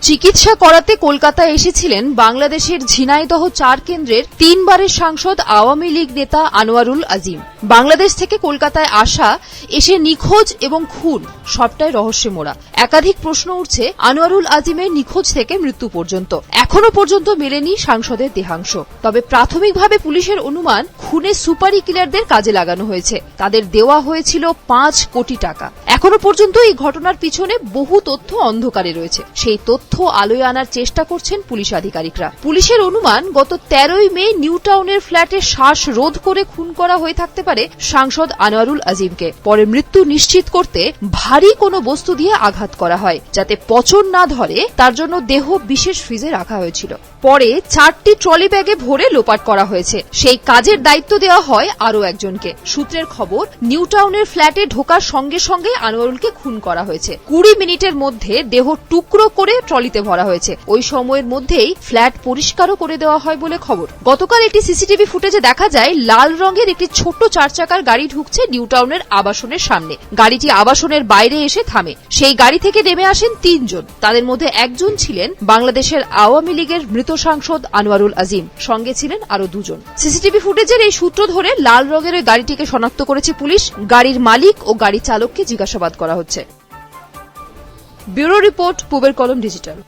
চিকিৎসা করাতে কলকাতায় এসেছিলেন বাংলাদেশের ঝিনাইদহ চার কেন্দ্রের তিনবারের সাংসদ আওয়ামী লীগ নেতা আনোয়ারুল আজিম। বাংলাদেশ থেকে কলকাতায় আসা, এসে নিখোঁজ এবং খুন, সবটাই রহস্যে মোড়া একাধিক প্রশ্ন উঠছে আনোয়ারুল আজিমের নিখোঁজ থেকে মৃত্যু পর্যন্ত। এখনও পর্যন্ত মেলেনি সাংসদের দেহাংশ। তবে প্রাথমিকভাবে পুলিশের অনুমান, খুনে সুপারি কিলারদের কাজে লাগানো হয়েছে। তাদের দেওয়া হয়েছিল পাঁচ কোটি টাকা। এখনও পর্যন্ত এই ঘটনার পিছনে বহু তথ্য অন্ধকারে রয়েছে। সেই তথ্য আলোয় আনার চেষ্টা করছেন পুলিশ আধিকারিকরা। পুলিশের অনুমান, গত তেরোই মে নিউ টাউনের ফ্ল্যাটে শ্বাস রোধ করে খুন করা হয়ে থাকতে পারে সাংসদ আনোয়ারুল আজিমকে। পরে মৃত্যু নিশ্চিত করতে ভারী কোনো বস্তু দিয়ে আঘাত করা হয়, যাতে পচন না ধরে, তার জন্য দেহ বিশেষ ফ্রিজে রাখা হয়েছিল। পরে চারটি ট্রলি ব্যাগে ভরে লোপাট করা হয়েছে। সেই কাজের দায়িত্ব দেওয়া হয় আরও একজনকে। সূত্রের খবর, নিউ টাউনের ফ্ল্যাটে ঢোকার সঙ্গে সঙ্গে আনোয়ারুলকে খুন করা হয়েছে। কুড়ি মিনিটের মধ্যে দেহ টুকরো করে ট্রলিতে ভরা হয়েছে। ওই সময়ের মধ্যেই ফ্ল্যাট পরিষ্কারও করে দেওয়া হয় বলে খবর। গতকাল একটি সিসিটিভি ফুটেজে দেখা যায়, লাল রঙের একটি ছোট্ট চার চাকার গাড়ি ঢুকছে নিউ টাউনের আবাসনের সামনে। গাড়িটি আবাসনের বাইরে এসে থামে। সেই গাড়ি থেকে নেমে আসেন তিনজন। তাদের মধ্যে একজন ছিলেন বাংলাদেশের আওয়ামী লীগের মৃত সাংসদ আনোয়ারুল আজিম। সঙ্গে ছিলেন আরও দুজন। সিসিটিভি ফুটেজের এই সূত্র ধরে লাল রঙের ওই গাড়িটিকে শনাক্ত করেছে পুলিশ। গাড়ির মালিক ও গাড়ি চালককে জিজ্ঞাসাবাদ করা হচ্ছে। ব্যুরো রিপোর্ট পূবের কলম ডিজিটাল।